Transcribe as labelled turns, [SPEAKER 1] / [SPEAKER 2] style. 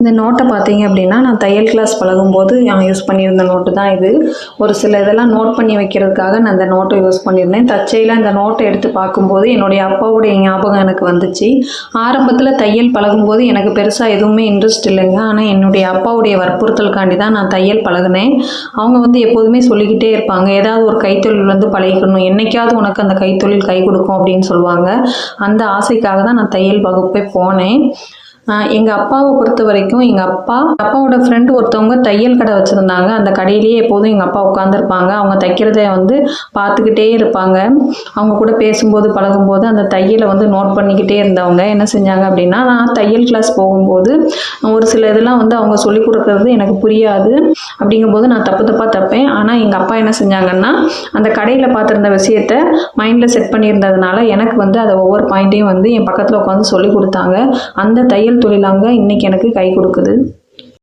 [SPEAKER 1] இந்த நோட்டை பார்த்தீங்க அப்படின்னா நான் தையல் கிளாஸ் பழகும்போது நான் யூஸ் பண்ணியிருந்த நோட்டு தான் இது. ஒரு சில இதெல்லாம் நோட் பண்ணி வைக்கிறதுக்காக நான் இந்த நோட்டை யூஸ் பண்ணியிருந்தேன். தச்சையில் இந்த நோட்டை எடுத்து பார்க்கும்போது என்னுடைய அப்பாவுடைய ஞாபகம் எனக்கு வந்துச்சு. ஆரம்பத்தில் தையல் பழகும்போது எனக்கு பெருசாக எதுவுமே இன்ட்ரெஸ்ட் இல்லைங்க. ஆனால் என்னுடைய அப்பாவுடைய வற்புறுத்தலுக்காண்டி தான் நான் தையல் பழகுனேன். அவங்க வந்து எப்போதுமே சொல்லிக்கிட்டே இருப்பாங்க ஏதாவது ஒரு கைத்தொழில் வந்து பழகிக்கணும். என்றைக்காவது உனக்கு அந்த கைத்தொழில் கை கொடுக்கும் அப்படின்னு சொல்லுவாங்க. அந்த ஆசைக்காக தான் நான் தையல் வகுப்பே போனேன். எங்கள் அப்பாவை பொறுத்த வரைக்கும் எங்கள் அப்பா அப்பாவோட ஃப்ரெண்டு ஒருத்தவங்க தையல் கடை வச்சுருந்தாங்க. அந்த கடையிலேயே எப்போதும் எங்கள் அப்பா உட்காந்துருப்பாங்க அவங்க தைக்கிறத வந்து பார்த்துக்கிட்டே இருப்பாங்க. அவங்க கூட பேசும்போது பழகும்போது அந்த தையலை வந்து நோட் பண்ணிக்கிட்டே இருந்தவங்க. என்ன செஞ்சாங்க அப்படின்னா நான் தையல் கிளாஸ் போகும்போது ஒரு சில இதெல்லாம் வந்து அவங்க சொல்லிக் கொடுக்கறது எனக்கு புரியாது. அப்படிங்கும்போது நான் தப்பு தப்பாக தப்பேன். ஆனால் எங்கள் அப்பா என்ன செஞ்சாங்கன்னா அந்த கடையில் பார்த்துருந்த விஷயத்த மைண்டில் செட் பண்ணியிருந்ததுனால எனக்கு வந்து அதை ஒவ்வொரு பாயிண்ட்டையும் வந்து என் பக்கத்தில் உட்காந்து சொல்லி கொடுத்தாங்க. அந்த தையல் தொழிலாங்க இன்னைக்கு எனக்கு கை கொடுக்குது.